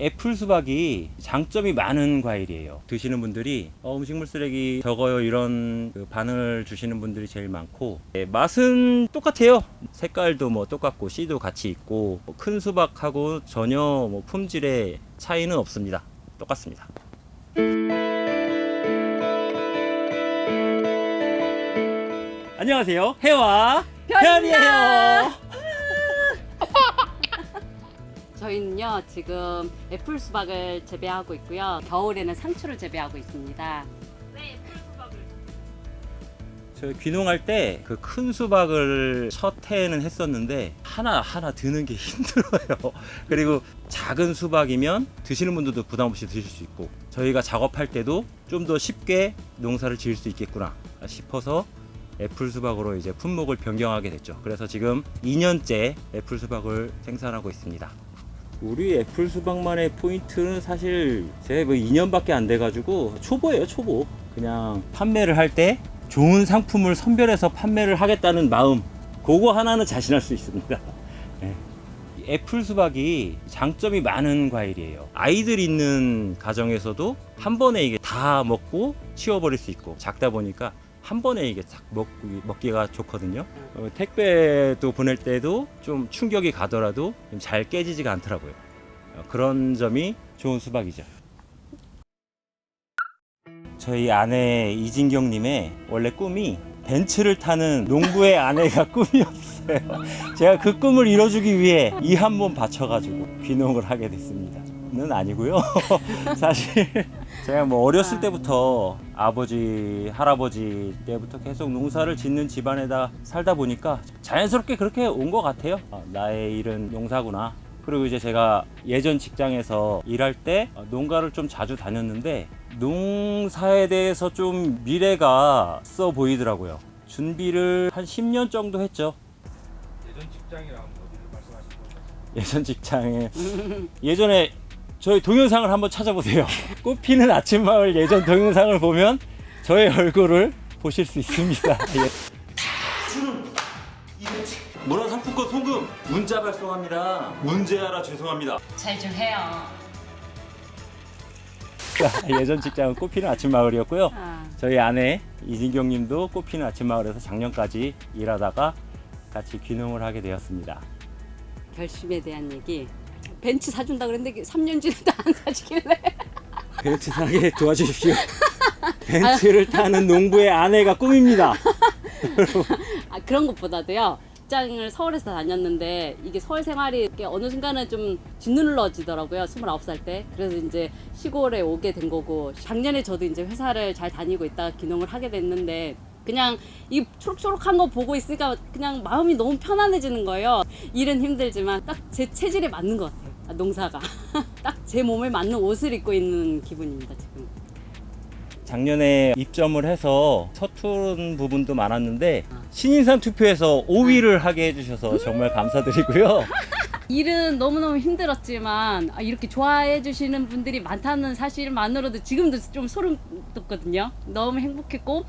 애플 수박이 장점이 많은 과일이에요. 드시는 분들이 어, 음식물 쓰레기 적어요 이런 그 반응을 주시는 분들이 제일 많고 예, 맛은 똑같아요. 색깔도 뭐 똑같고 씨도 같이 있고 뭐 큰 수박하고 전혀 뭐 품질의 차이는 없습니다. 똑같습니다. 안녕하세요. 해와 별이에요. 저희는요 지금 애플 수박을 재배하고 있고요. 겨울에는 상추를 재배하고 있습니다. 저 귀농할 때 그 큰 수박을 첫 해는 했었는데 하나 하나 드는 게 힘들어요. 그리고 작은 수박이면 드시는 분들도 부담 없이 드실 수 있고 저희가 작업할 때도 좀 더 쉽게 농사를 지을 수 있겠구나 싶어서 애플 수박으로 이제 품목을 변경하게 됐죠. 그래서 지금 2년째 애플 수박을 생산하고 있습니다. 우리 애플 수박만의 포인트는 사실 제가 뭐 2년밖에 안 돼가지고 초보예요 초보. 그냥 판매를 할 때 좋은 상품을 선별해서 판매를 하겠다는 마음 그거 하나는 자신할 수 있습니다. 예. 애플 수박이 장점이 많은 과일이에요. 아이들 있는 가정에서도 한 번에 이게 다 먹고 치워버릴 수 있고 작다 보니까 한 번에 이게 싹 먹, 먹기가 좋거든요 어, 택배도 보낼 때도 좀 충격이 가더라도 좀 잘 깨지지가 않더라고요. 어, 그런 점이 좋은 수박이죠. 저희 아내 이진경님의 원래 꿈이 벤츠를 타는 농부의 아내가 꿈이었어요. 제가 그 꿈을 이뤄주기 위해 이 한 몸 바쳐가지고 귀농을 하게 됐습니다. 는 아니고요. 사실 제가 뭐 어렸을 때부터 아버지, 할아버지 때부터 계속 농사를 짓는 집안에다 살다 보니까 자연스럽게 그렇게 온 것 같아요. 아, 나의 일은 농사구나. 그리고 이제 제가 예전 직장에서 일할 때 어, 농가를 좀 자주 다녔는데 농사에 대해서 좀 미래가 있어 보이더라고요. 준비를 한 10년 정도 했죠. 예전 직장이랑 어디를 말씀하시는 거죠? 예전 직장에 예전에 저희 동영상을 한번 찾아보세요. 꽃피는 아침마을 예전 동영상을 보면 저의 얼굴을 보실 수 있습니다. 예. 문화상품권 송금 문자 발송합니다. 문제하라 죄송합니다. 잘 좀 해요. 자, 예전 직장은 꽃피는 아침마을이었고요. 아, 저희 아내 이진경님도 꽃피는 아침마을에서 작년까지 일하다가 같이 귀농을 하게 되었습니다. 결심에 대한 얘기. 벤츠 사준다 그랬는데 3년 지나도 안 사주길래 벤츠 사게 도와주십시오. 벤츠를 타는 농부의 아내가 꿈입니다. 아, 그런 것보다도요. 직장을 서울에서 다녔는데 이게 서울 생활이 이렇게 어느 순간은 좀 짓눌러지더라고요. 29살 때. 그래서 이제 시골에 오게 된 거고 작년에 저도 이제 회사를 잘 다니고 있다가 귀농을 하게 됐는데 그냥 이 초록초록한 거 보고 있으니까 그냥 마음이 너무 편안해지는 거예요. 일은 힘들지만 딱 제 체질에 맞는 것 같아요. 아, 농사가. 딱 제 몸에 맞는 옷을 입고 있는 기분입니다, 지금. 작년에 입점을 해서 서투른 부분도 많았는데 신인상 투표에서 5위를 하게 해주셔서 정말 감사드리고요. 일은 너무너무 힘들었지만 아, 이렇게 좋아해 주시는 분들이 많다는 사실만으로도 지금도 좀 소름 돋거든요. 너무 행복했고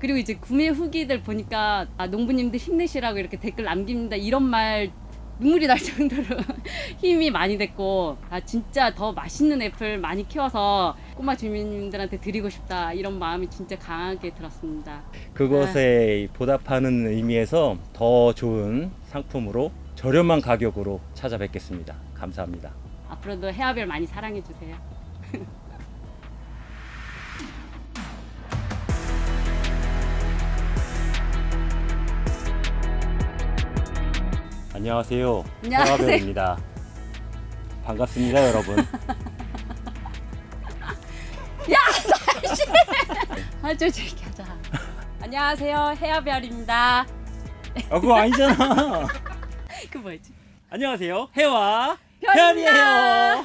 그리고 이제 구매 후기들 보니까 아, 농부님들 힘내시라고 이렇게 댓글 남깁니다. 이런 말 눈물이 날 정도로 힘이 많이 됐고 아 진짜 더 맛있는 애플 많이 키워서 꼬마 주민님들한테 드리고 싶다 이런 마음이 진짜 강하게 들었습니다. 그것에 보답하는 의미에서 더 좋은 상품으로 저렴한 가격으로 찾아뵙겠습니다. 감사합니다. 앞으로도 헤아별 많이 사랑해 주세요. 안녕하세요. 안녕하세요. 서하별입니다. 반갑습니다, 여러분. 아주 재밌게 하자. 안녕하세요. 헤아별입니다. 아, 그거 아니잖아. 그 뭐지? 안녕하세요. 해와. 별이에요.